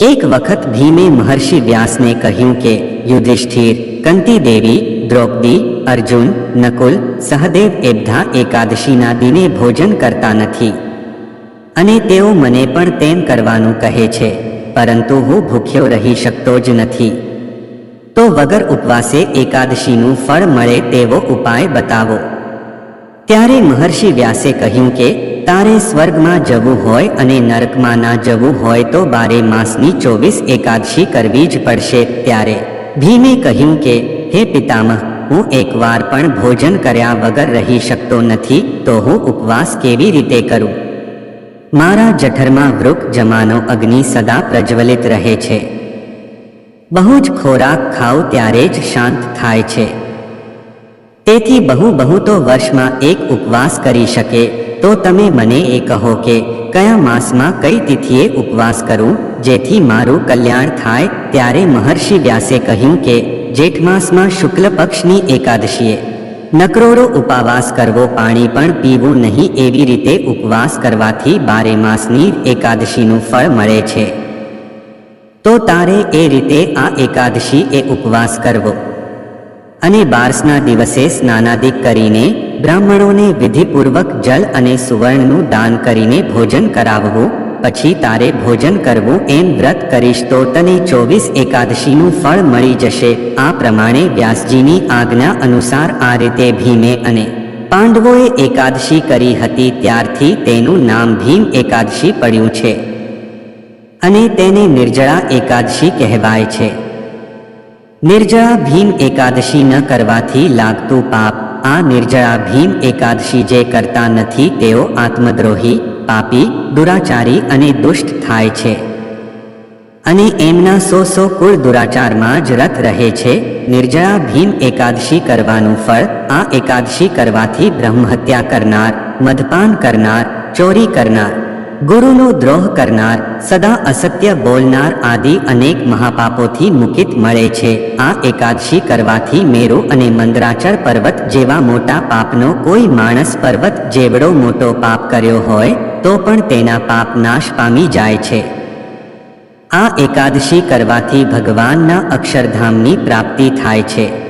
એક વખત ભીમે મહર્ષિ વ્યાસને કહ્યું કે, યુધિષ્ઠિર, કંતી દેવી, દ્રૌપદી, અર્જુન, નકુલ, સહદેવ એ બધા એકાદશીના દિને ભોજન કરતા નથી. અને તેઓ મને પણ તેમ કરવાનું કહે છે, પરંતુ હું ભૂખ્યો રહી શકતો જ નથી. તો વગર ઉપવાસે એકાદશીનું ફળ મળે તેવો ઉપાય બતાવો. ત્યારે મહર્ષિ વ્યાસે કહ્યું કે તારે સ્વર્ગમાં જવું હોય અને નરકમાં ના જવું હોય તો બારે માસની ચોવીસ એકાદશી કરવી જ પડશે. ત્યારે ભીમે કહ્યું કે, હે પિતામહ, હું એકવાર પણ ભોજન કર્યા વગર રહી શકતો નથી, તો હું ઉપવાસ કેવી રીતે કરું? મારા જઠરમાં વૃક જમાનો અગ્નિ સદા પ્રજ્વલિત રહે છે. બહુ જ ખોરાક ખાવ ત્યારે જ શાંત થાય છે. તેથી બહુ બહુ તો વર્ષમાં એક ઉપવાસ કરી શકે. તો તમે મને એ કહો કે, કયા માસમાં કઈ તિથિએ ઉપવાસ કરું? જેથી મારું કલ્યાણ થાય. ત્યારે મહર્ષિ વ્યાસે કહ્યું કે, જેઠ માસમાં શુક્લ પક્ષની એકાદશીએ નકરોડો ઉપવાસ કરવો, પાણી પણ પીવું નહીં એવી રીતે ઉપવાસ કરવાથી બારે માસની એકાદશીનું ફળ મળે છે. તો તારે એ રીતે આ એકાદશી એ ઉપવાસ કરવો. અને બારસના દિવસે સ્નાનાદિક કરીને બ્રાહ્મણોને વિધિપૂર્વક જલ અને સુવર્ણનું દાન કરીને ભોજન કરાવવું, પછી તારે ભોજન કરવું એમ વ્રત કરીશ તો તને ચોવીસ એકાદશીનું ફળ મળી જશે. આ પ્રમાણે વ્યાસજીની આજ્ઞા અનુસાર આ રીતે ભીમે અને પાંડવોએ એકાદશી કરી હતી ત્યારથી તેનું નામ ભીમ એકાદશી પડ્યું છે. અને તેને નિર્જળા એકાદશી કહેવાય છે. નિર્જળા ભીમ એકાદશી ન કરવાથી લાગતું પાપ. આ નિર્જળા ભીમ એકાદશી જે કરતા નથી, તેઓ આત્મદ્રોહી, પાપી, દુરાચારી અને દુષ્ટ થાય છે. અને એમના સો સો કુળ દુરાચારમાં જ રત રહે છે. નિર્જળા ભીમ એકાદશી કરવાનું ફળ, આ એકાદશી કરવાથી બ્રહ્મહત્યા કરનાર, મદપાન કરનાર, ચોરી કરનાર ગુરુનો દ્રોહ કરનાર, સદા અસત્ય બોલનાર આદિ અનેક મહાપાપોથી મુકિત મળે છે. આ એકાદશી કરવાથી મેરુ અને મંદરાચર પર્વત જેવા મોટા પાપનો કોઈ માણસ પર્વત જેવડો મોટો પાપ કર્યો હોય, તો પણ તેના પાપ નાશ પામી જાય છે. આ એકાદશી કરવાથી ભગવાનના અક્ષરધામની પ્રાપ્તિ થાય છે.